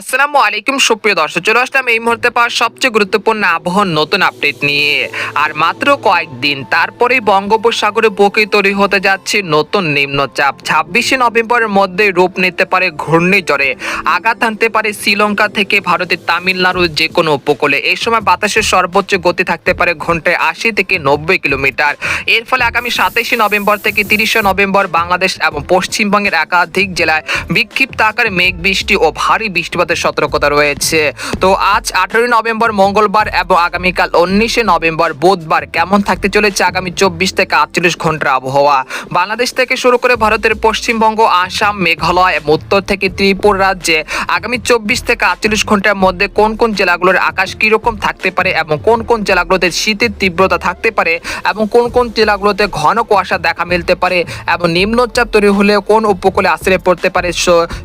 আসসালামু আলাইকুম, সুপ্রিয় দর্শক, চলে আসলাম এই মুহূর্তে পাওয়া সবচেয়ে গুরুত্বপূর্ণ আবহাওয়ার নতুন আপডেট নিয়ে। আর মাত্র কয়েকদিন তারপরেই বঙ্গোপসাগরে বুকে তৈরি হতে যাচ্ছে নতুন নিম্নচাপ। ছাব্বিশে নভেম্বরের মধ্যে রূপ নিতে পারে ঘূর্ণিঝড়ে। আঘাত আনতে পারে শ্রীলঙ্কা থেকে ভারতের তামিলনাড়ুর যে কোনো উপকূলে। এই সময় বাতাসের সর্বোচ্চ গতি থাকতে পারে ঘন্টায় আশি থেকে নব্বই কিলোমিটার। এর ফলে আগামী সাতাশে নভেম্বর থেকে তিরিশে নভেম্বর বাংলাদেশ এবং পশ্চিমবঙ্গের একাধিক জেলায় বিক্ষিপ্ত আকারে মেঘ বৃষ্টি ও ভারী বৃষ্টিপাতের সতর্কতা রয়েছে। তো আজ আঠারোই নভেম্বর, মঙ্গলবার এবং আগামীকাল উনিশে নভেম্বর, বুধবার কেমন থাকতে চলেছে আগামী চব্বিশ থেকে আটচল্লিশ ঘণ্টার আবহাওয়া? বাংলাদেশ থেকে শুরু করে ভারতের পশ্চিমবঙ্গ, আসাম, মেঘালয় এবং উত্তর থেকে ত্রিপুরা রাজ্যে আগামী চব্বিশ থেকে আটচল্লিশ ঘণ্টার মধ্যে কোন কোন জেলাগুলোর আকাশ কীরকম থাকতে পারে এবং কোন কোন জেলাগুলোতে শীতের তীব্রতা থাকতে পারে এবং কোন কোন জেলাগুলোতে ঘন কুয়াশা দেখা মিলতে পারে এবং নিম্নচাপ তৈরি হলে কোন উপকূলে আশ্রয় পড়তে পারে?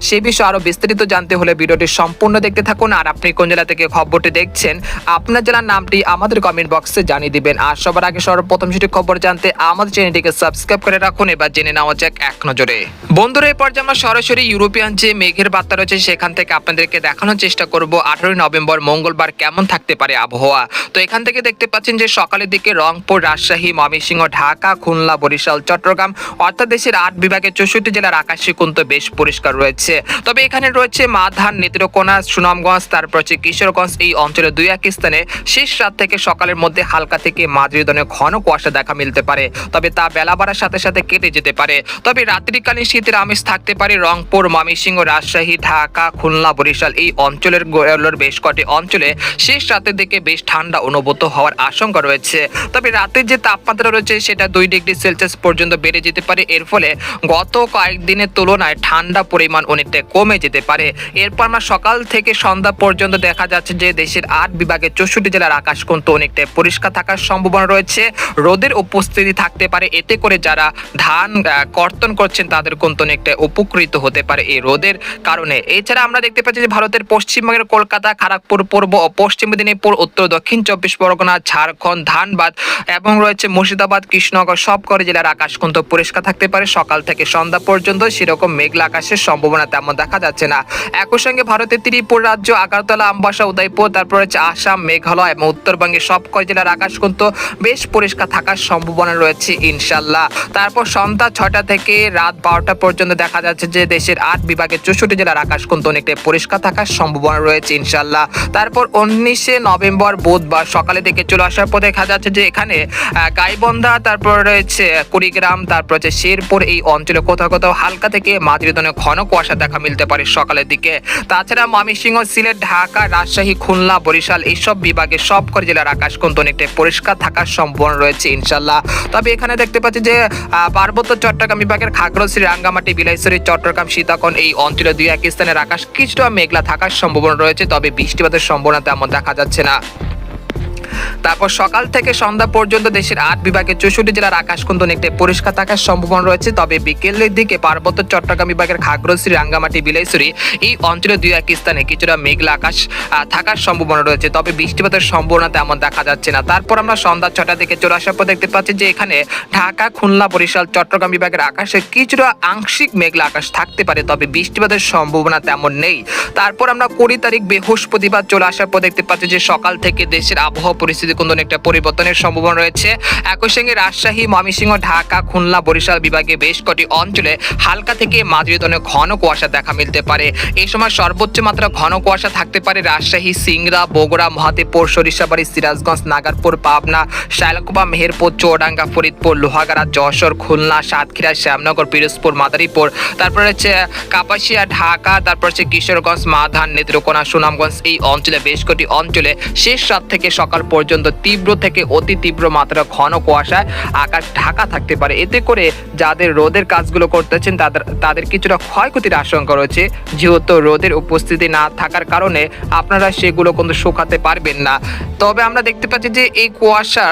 সে বিষয়ে আরও বিস্তারিত জানতে হলে ভিডিওটি সম্পূর্ণ দেখতে থাকুন আর আপনি কোন জেলা থেকে খবরটি দেখছেন, আপনার জেলার নামটি আমাদের কমেন্ট বক্সে জানিয়ে দিবেন। আর সবার আগে সর্বপ্রথম সেটি খবর জানতে আমাদের চ্যানেলটিকে সাবস্ক্রাইব করে রাখুন, এবার জেনে নেওয়া যাক এক নজরে। বন্ধুরা এই পর্যায়ে আমরা সরাসরি ইউরোপিয়ান যে মেঘের বার্তা রয়েছে সেখান থেকে আপনাদেরকে দেখানোর চেষ্টা করব, আঠারোই নভেম্বর মঙ্গলবার কেমন থাকতে পারে আবহাওয়া? তো এখান থেকে দেখতে পাচ্ছেন যে সকালের দিকে রংপুর, রাজশাহী, ময়মনসিংহ, ঢাকা, খুলনা, বরিশাল, চট্টগ্রাম অর্থাৎ দেশের আট বিভাগের চৌষট্টি জেলার আকাশে কিন্তু বেশ পরিষ্কার রয়েছে। তবে এখানে রয়েছে মাধান নেত্রকোনা সুনামগঞ্জ, তারপর হচ্ছে কিশোরগঞ্জ, এই অঞ্চলের দুই এক স্থানে শেষ রাত থেকে সকালের মধ্যে হালকা থেকে মাঝারি ধরনের ঘন কুয়াশা দেখা মিলতে পারে। তবে তা বেলা বাড়ার সাথে সাথে কেটে যেতে পারে। তবে রাত্রিকালীন শীতের আমেজ থাকতে পারে রংপুর, ময়মনসিংহ, রাজশাহী, ঢাকা, খুলনা, বরিশাল এই অঞ্চলেরগুলোর বেশ কটি অঞ্চলে শেষ রাতের দিকে বেশ ঠান্ডা অনুভূত হওয়ার আশঙ্কা রয়েছে। তবে রাতের যে তাপমাত্রা রয়েছে সেটা দুই ডিগ্রি সেলসিয়াস পর্যন্ত বেড়ে যেতে পারে। এর ফলে গত কয়েকদিনের তুলনায় ঠান্ডা পরিমাণ অনেকটা কমে যেতে পারে। এরপর আমরা সকাল থেকে সন্ধ্যা পর্যন্ত দেখা যাচ্ছে যে দেশের আট বিভাগের চৌষট্টি জেলার আকাশ কিন্তু অনেকটা পরিষ্কার থাকার সম্ভাবনা রয়েছে। রোদের উপস্থিতি থাকতে পারে, এতে করে যারা ধান কর্তন করছেন তাদের কিন্তু অনেকটা উপকৃত হতে পারে এই রোদের কারণে। এছাড়া আমরা দেখতে পাচ্ছি যে ভারতের পশ্চিমবঙ্গের কলকাতা খড়গপুর পূর্ব ও পশ্চিম মেদিনীপুর, উত্তর দক্ষিণ চব্বিশ পরগনা, ঝাড়খণ্ড, ধানবাদ এবং রয়েছে মুর্শিদাবাদ, কৃষ্ণনগর, সবকটি জেলার আকাশ কিন্তু পরিষ্কার থাকতে পারে। সকাল থেকে সন্ধ্যা পর্যন্ত সেরকম মেঘলা আকাশের সম্ভাবনা তেমন দেখা যাচ্ছে না। একই সঙ্গে ভারতের ত্রিপুরা রাজ্য, আগারতলা, আমবাসা, উদয়পুর, তারপর হচ্ছে আসাম, মেঘালয় এবং উত্তরবঙ্গের সব কয় জেলার আকাশ কিন্তু বেশ পরিষ্কার থাকার সম্ভাবনা রয়েছে ইনশাল্লাহ তারপর সন্ধ্যা ছটা থেকে রাত বারোটা পর্যন্ত দেখা যাচ্ছে যে দেশের আট বিভাগের চৌষট্টি জেলার আকাশ কিন্তু অনেকটা পরিষ্কার থাকার সম্ভাবনা রয়েছে ইনশাল্লাহ তারপর উনিশে নভেম্বর, বুধবার সকালে দিকে চলে আসার পর দেখা যাচ্ছে যে এখানে গাইবন্ধা, তারপর রয়েছে কুড়িগ্রাম, তারপর হচ্ছে শেরপুর এই অঞ্চলে কোথাও কোথাও হালকা থেকে মাঝারি ধরনের ঘন কুয়াশা দেখা মিলতে পারে সকালের দিকে। তাছাড়া ময়মনসিংহ, সিলেট, ঢাকা, রাজশাহী, খুলনা, বরিশাল এইসব বিভাগে সব করে জেলার আকাশ কিন্তু অনেকটাই পরিষ্কার থাকার সম্ভাবনা রয়েছে ইনশাল্লাহ তবে এখানে দেখতে পাচ্ছি যে পার্বত্য চট্টগ্রাম বিভাগের খাগড়শ্রী রাঙ্গামাটি, বিলাইছড়ি, চট্টগ্রাম সীতাকন এই অঞ্চলে দুই এক স্থানের আকাশ কিছুটা মেঘলা থাকার সম্ভাবনা রয়েছে, তবে বৃষ্টিপাতের সম্ভাবনা তেমন দেখা যাচ্ছে না। তারপর সকাল থেকে সন্ধ্যা পর্যন্ত দেশের আট বিভাগের চৌষট্টি জেলার আকাশ কিন্তু অনেকটা পরিষ্কার থাকার সম্ভাবনা রয়েছে। তবে বিকেলের দিকে পার্বত্য চট্টগ্রাম বিভাগের খাগড়াছড়ি, রাঙ্গামাটি, বিলাইছড়ি এই অঞ্চলে দুই এক স্থানে কিছুটা মেঘলা আকাশ থাকার সম্ভাবনা রয়েছে। তবে বৃষ্টিপাতের সম্ভাবনা তেমন দেখা যাচ্ছে না। তারপর আমরা সন্ধ্যা ছটা থেকে চলে আসার পর দেখতে পাচ্ছি যে এখানে ঢাকা, খুলনা, বরিশাল, চট্টগ্রাম বিভাগের আকাশে কিছুটা আংশিক মেঘলা আকাশ থাকতে পারে, তবে বৃষ্টিপাতের সম্ভাবনা তেমন নেই। তারপর আমরা কুড়ি তারিখ বৃহস্পতিবার চলে আসার পর দেখতে পাচ্ছি যে সকাল থেকে দেশের আবহাওয়া পরিস্থিতি কিন্তু অনেকটা পরিবর্তনের সম্ভাবনা রয়েছে। একই সঙ্গে রাজশাহী, ময়মনসিংহ, ঢাকা, খুলনা, বরিশাল বিভাগে বেশ কটি অঞ্চলে হালকা থেকে মাঝারি ধরনের ঘন কুয়াশা দেখা মিলতে পারে। এই সময় সর্বোচ্চ মাত্রা ঘন কুয়াশা থাকতে পারে রাজশাহী, সিংড়া, বগুড়া, মহাদেবপুর, সরিষাবাড়ি, সিরাজগঞ্জ, নাগারপুর, পাবনা শায়লকুপা মেহেরপুর, চৌডাঙ্গা, ফরিদপুর, লোহাগাড়া, যশোর, খুলনা, সাতক্ষীরা, শ্যামনগর, পিরোজপুর, মাদারীপুর, তারপর হচ্ছে কাপাসিয়া, ঢাকা, তারপর হচ্ছে কিশোরগঞ্জ, মাধান, নেত্রকোনা, সুনামগঞ্জ এই অঞ্চলে বেশ কটি অঞ্চলে শেষ রাত থেকে সকাল পর্যন্ত তীব্র থেকে অতি তীব্র মাত্রা ঘন কুয়াশায় আকাশ ঢাকা থাকতে পারে। এতে করে যাদের রোদের কাজগুলো করতেছেন, তাদের তাদের কিছুটা ক্ষয়ক্ষতির আশঙ্কা রয়েছে। যেহেতু রোদের উপস্থিতি না থাকার কারণে আপনারা সেগুলো কিন্তু শুকাতে পারবেন না। তবে আমরা দেখতে পাচ্ছি যে এই কুয়াশা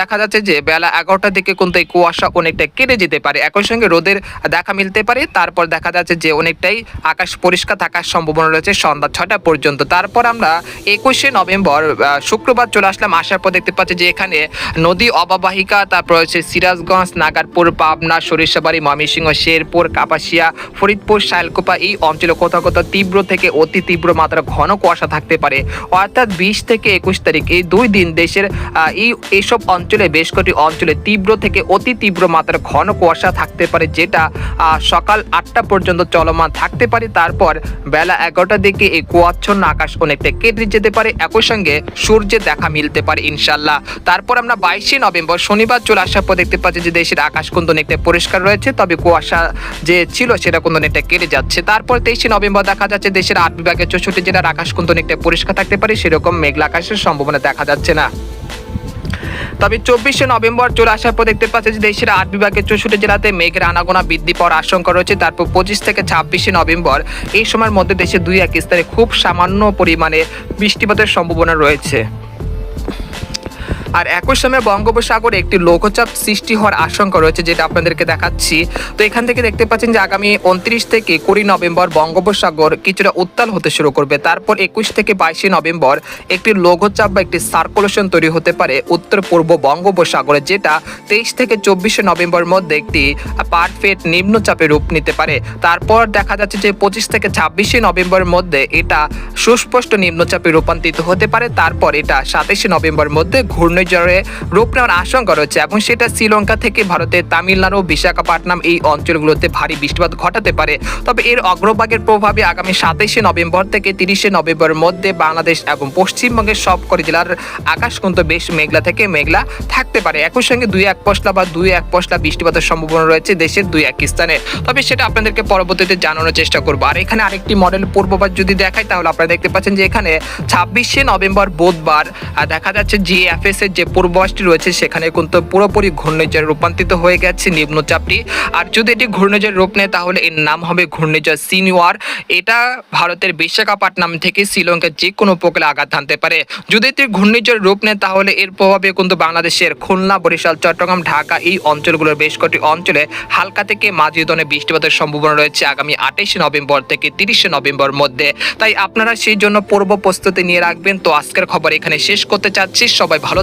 দেখা যাচ্ছে যে বেলা এগারোটার দিকে কিন্তু এই কুয়াশা অনেকটা কেটে যেতে পারে। একই সঙ্গে রোদের দেখা মিলতে পারে। তারপর দেখা যাচ্ছে যে অনেকটাই আকাশ পরিষ্কার থাকার সম্ভাবনা রয়েছে সন্ধ্যা ছটা পর্যন্ত। তারপর আমরা একুশে নভেম্বর শুক্রবার চলে আসলাম আসার পর দেখতে পাচ্ছি যে এখানে নদী অববাহিকা, তারপর হচ্ছে সিরাজগঞ্জ, নাগারপুর, পাবনা, সরিষাবাড়ি, ময়মনসিংহ, শেরপুর, কাপাসিয়া, ফরিদপুর শাইলকোপা এই অঞ্চলে কোথাও কোথাও তীব্র থেকে অতি তীব্র মাত্রা ঘন কুয়াশা থাকতে পারে। অর্থাৎ বিশ থেকে একুশ তারিখ এই দুই দিন দেশের এই, এইসব অঞ্চলে বেশ কটি অঞ্চলে তীব্র থেকে অতি তীব্র মাত্রার ঘন কুয়াশা থাকতে পারে, যেটা সকাল আটটা পর্যন্ত চলমান থাকতে পারে। তারপর বেলা এগারোটার দিকে এই কুয়াচ্ছন্ন আকাশ অনেকটা কেটে যেতে পারে। একই সঙ্গে সূর্যের দেখা মিলতে পারে ইনশাল্লাহ। তারপর আমরা বাইশে নভেম্বর শনিবার চলে আসার পর দেখতে পাচ্ছি যে দেশের আকাশ কিন্তু অনেকটা পরিষ্কার রয়েছে, তবে কুয়াশা যে ছিল সেটা কিন্তু অনেকটা কেটে যাচ্ছে। তারপর তেইশে নভেম্বর দেখা যাচ্ছে দেশের আট বিভাগের চৌষট্টি জেলার আকাশ কিন্তু অনেকটা পরিষ্কার থাকতে পারে, সেরকম মেঘলা আকাশের সম্ভাবনা দেখা যাচ্ছে না। তবে চব্বিশে নভেম্বর চলে আসার পর দেখতে পাচ্ছি যে দেশের আট বিভাগের চৌষট্টি জেলাতে মেঘের আনাগোনা বৃদ্ধি পাওয়ার আশঙ্কা রয়েছে। তারপর পঁচিশ থেকে ছাব্বিশে নভেম্বর এই সময়ের মধ্যে দেশের দুই এক স্থানে খুব সামান্য পরিমাণে বৃষ্টিপাতের সম্ভাবনা রয়েছে। আর একই সময় বঙ্গোপসাগরে একটি লঘুচাপ সৃষ্টি হওয়ার আশঙ্কা রয়েছে, যেটা আপনাদেরকে দেখাচ্ছি। তো এখান থেকে দেখতে পাচ্ছেন যে আগামী উনত্রিশ থেকে কুড়ি নভেম্বর বঙ্গোপসাগর কিছুটা উত্তাল হতে শুরু করবে। তারপর একুশ থেকে বাইশে নভেম্বর একটি লঘুচাপ বা একটি সার্কুলেশন তৈরি হতে পারে উত্তর পূর্ব বঙ্গোপসাগরে, যেটা তেইশ থেকে চব্বিশে নভেম্বর মধ্যে একটি পারফেক্ট নিম্নচাপে রূপ নিতে পারে। তারপর দেখা যাচ্ছে যে পঁচিশ থেকে ছাব্বিশে নভেম্বর মধ্যে এটা সুস্পষ্ট নিম্নচাপে রূপান্তরিত হতে পারে। তারপর এটা সাতাশে নভেম্বর মধ্যে ঘূর্ণিঝড়ে রূপ নেওয়ার আশঙ্কা রয়েছে এবং সেটা শ্রীলঙ্কা থেকে ভারতের তামিলনাড়ু বিশাখাপাটনাম এই অঞ্চলগুলোতে ভারী বৃষ্টিপাত ঘটাতে পারে। তবে এর অগ্রভাগের প্রভাবে আগামী সাতাশে নভেম্বর থেকে তিরিশে নভেম্বরের মধ্যে বাংলাদেশ এবং পশ্চিমবঙ্গের সবকটি জেলার আকাশ কিন্তু বেশ মেঘলা থেকে মেঘলা থাকতে পারে। একই সঙ্গে দুই এক পশলা বা দুই এক পশলা বৃষ্টিপাতের সম্ভাবনা রয়েছে দেশের দুই এক স্থানে। তবে সেটা আপনাদেরকে পরবর্তীতে জানানোর চেষ্টা করব। আর এখানে আরেকটি মডেল পূর্বাভাস যদি দেখাই, তাহলে আপনারা দেখতে পাচ্ছেন যে এখানে ছাব্বিশে নভেম্বর বুধবার দেখা যাচ্ছে জিএফএস এর যে পূর্বাভাসটি রয়েছে সেখানে কিন্তু পুরোপুরি ঘূর্ণিঝড়ে রূপান্তরিত হয়ে গেছে নিম্নচাপটি। আর যদি এটি ঘূর্ণিঝড় রূপ নেয়, তাহলে এর নাম হবে ঘূর্ণিঝড় সিনিয়র এটা ভারতের বিশাখাপাটনাম থেকে শ্রীলঙ্কার যে কোনো উপকূলে আঘাত হানতে পারে। যদি এটি ঘূর্ণিঝড় রূপ নেয়, তাহলে এর প্রভাবে কিন্তু বাংলাদেশের খুলনা, বরিশাল, চট্টগ্রাম, ঢাকা এই অঞ্চলগুলোর বেশ কটি অঞ্চলে হালকা থেকে মাঝি ধরনের বৃষ্টিপাতের সম্ভাবনা রয়েছে আগামী আঠাইশে নভেম্বর থেকে তিরিশে নভেম্বর মধ্যে। তাই আপনারা সেই জন্য পূর্ব প্রস্তুতি নিয়ে রাখবেন। তো আজকের খবর এখানে শেষ করতে চাচ্ছি। সবাই ভালো